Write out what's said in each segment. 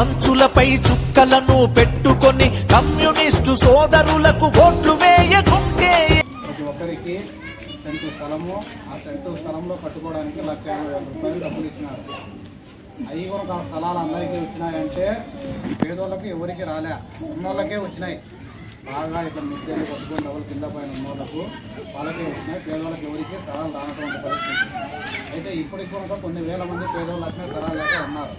అంచులపై చుక్కలను పెట్టుకొని కమ్యూనిస్టు సోదరులకు ఓట్లు వేయకుంటే ప్రతి ఒక్కరికి సెంటు స్థలము ఆ సెంటు స్థలంలో కట్టుకోవడానికి లక్ష యాభై వేల రూపాయలు డబ్బులు ఇచ్చినారు. అవి కూడా ఆ స్థలాలు అందరికీ వచ్చినాయంటే పేదోళ్ళకి ఎవరికి రాలే ఉన్నోళ్ళకే వచ్చినాయి. బాగా ఇట్లా మిద్దెలు పట్టుకుని డబ్బులు కింద పైన ఉన్నోళ్ళకు వాళ్ళకే వచ్చినాయి పేదవాళ్ళకి ఎవరికి స్థలాలు రానటువంటి పరిస్థితి. అయితే ఇప్పటికి కూడా కొన్ని వేల మంది పేదవాళ్ళు అట్లనే స్థలాలు లేక ఉన్నారు.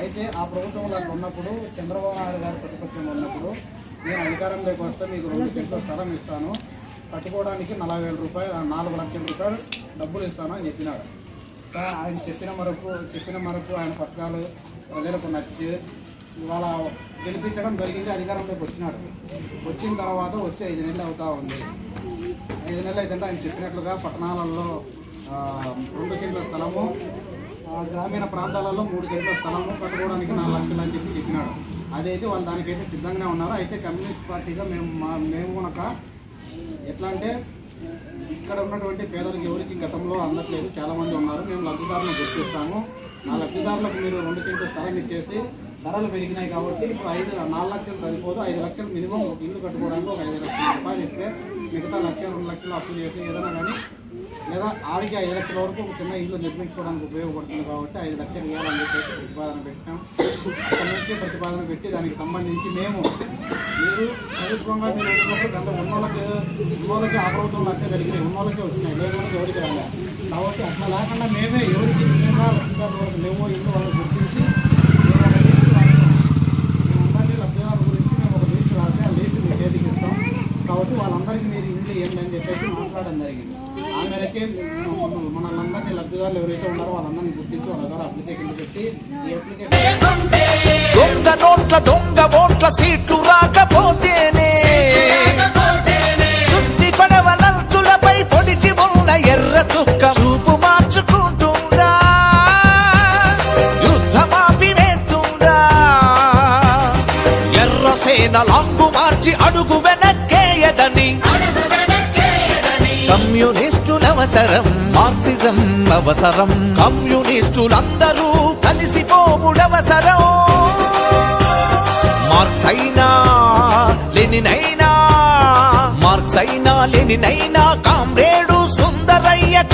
అయితే ఆ ప్రభుత్వంలో అట్లా ఉన్నప్పుడు చంద్రబాబు నాయుడు గారు ప్రతిపక్షంలో ఉన్నప్పుడు నేను అధికారంలోకి వస్తే మీకు రెండు సెంట్ల స్థలం ఇస్తాను. కట్టుకోవడానికి నలభై వేల రూపాయలు నాలుగు లక్షల రూపాయలు డబ్బులు ఇస్తాను అని చెప్పినాడు. ఆయన చెప్పిన మరకు చెప్పిన మరకు ఆయన పథకాలు ప్రజలకు నచ్చి ఇవాళ గెలిపించడం జరిగింది అధికారంలోకి వచ్చినాడు. వచ్చిన తర్వాత వచ్చి ఐదు నెలలు అవుతూ ఉంది. ఐదు నెలలు అయితే ఆయన చెప్పినట్లుగా పట్టణాలలో రెండు సెంట్ల స్థలము గ్రామీణ ప్రాంతాలలో మూడు సెంట్ల స్థలము కట్టుకోవడానికి నాలుగు లక్షలు అని చెప్పి చెప్పినాడు. అదైతే వాళ్ళు దానికైతే సిద్ధంగానే ఉన్నారు. అయితే కమ్యూనిస్ట్ పార్టీగా మేము మా- మేము కనుక ఎట్లా అంటే ఇక్కడ ఉన్నటువంటి పేదలకు ఎవరికి గతంలో అందట్లేదు. చాలామంది ఉన్నారు. మేము లబ్ధిదారులను గుర్తిస్తాము. ఆ లబ్ధిదారులకు మీరు రెండు సెంట్ల స్థలం ఇచ్చేసి ధరలు పెరిగినాయి కాబట్టి ఇప్పుడు ఐదు నాలుగు లక్షలు సరిపోదు. ఐదు లక్షలు మినిమం ఒక ఇల్లు కట్టుకోవడానికి ఒక ఐదు లక్షల రూపాయలు ఇస్తే మిగతా లక్ష రెండు లక్షలు అప్పు చేసి ఏదైనా కానీ లేదా ఆడికి ఐదు లక్షల వరకు ఒక చిన్న ఇల్లు నిర్మించుకోవడానికి ఉపయోగపడుతుంది కాబట్టి ఐదు లక్షలు ఇవ్వాలని చెప్పేసి ప్రతిపాదన పెట్టాం. అక్కడి నుంచి ప్రతిపాదన పెట్టి దానికి సంబంధించి మేము మీరు ప్రభుత్వంగా మీరు ఉన్నప్పుడు దాంట్లో ఉన్నోళ్ళకి ఉన్నోళ్ళకి ఆ ప్రభుత్వం లక్ష కలిగినాయి ఉన్నోళ్ళకి వచ్చినాయి. లేకపోతే ఎవరికి రాలే. కాబట్టి అట్లా లేకుండా మేమే ఎవరికి వరకు లేవో ఇల్లు వాళ్ళు గుర్తించి మేము ఒక లిస్టు రాస్తాం. మేమందరినీ లబ్ధిదారుల గురించి మేము ఒక లిస్టు రాస్తే ఆ లిస్టు మీ చేతికి ఇస్తాం కాబట్టి వాళ్ళందరికీ మీరు ఇంట్లో అని చెప్పేసి మాట్లాడడం జరిగింది. ఆ మేరకే మన- లబ్ధిదారులు ఎవరైతే ఉన్నారో వాళ్ళందరినీ గుర్తించి వాళ్ళ ద్వారా పెట్టి ఈ అప్లికేషన్ దొంగ నోట్ల దొంగ ఓట్ల సీట్లు రాకపోతేనే సుత్తి పొడిచి ఉన్న ఎర్ర చుక్క చూపు మార్చుకుంటుందా? యుద్ధమాపి వేస్తుందా ఎర్ర సేన నుంచి అడుగు వెనక్కేయదని కమ్యూనిస్టులవసరం మార్క్సిజం అవసరం. కమ్యూనిస్టులందరూ కలిసిపోవుడవసరం మార్క్స్ అయినా లెనినైనా మార్క్స్ అయినా లెనినైనా కామ్రేడు సుందరయ్య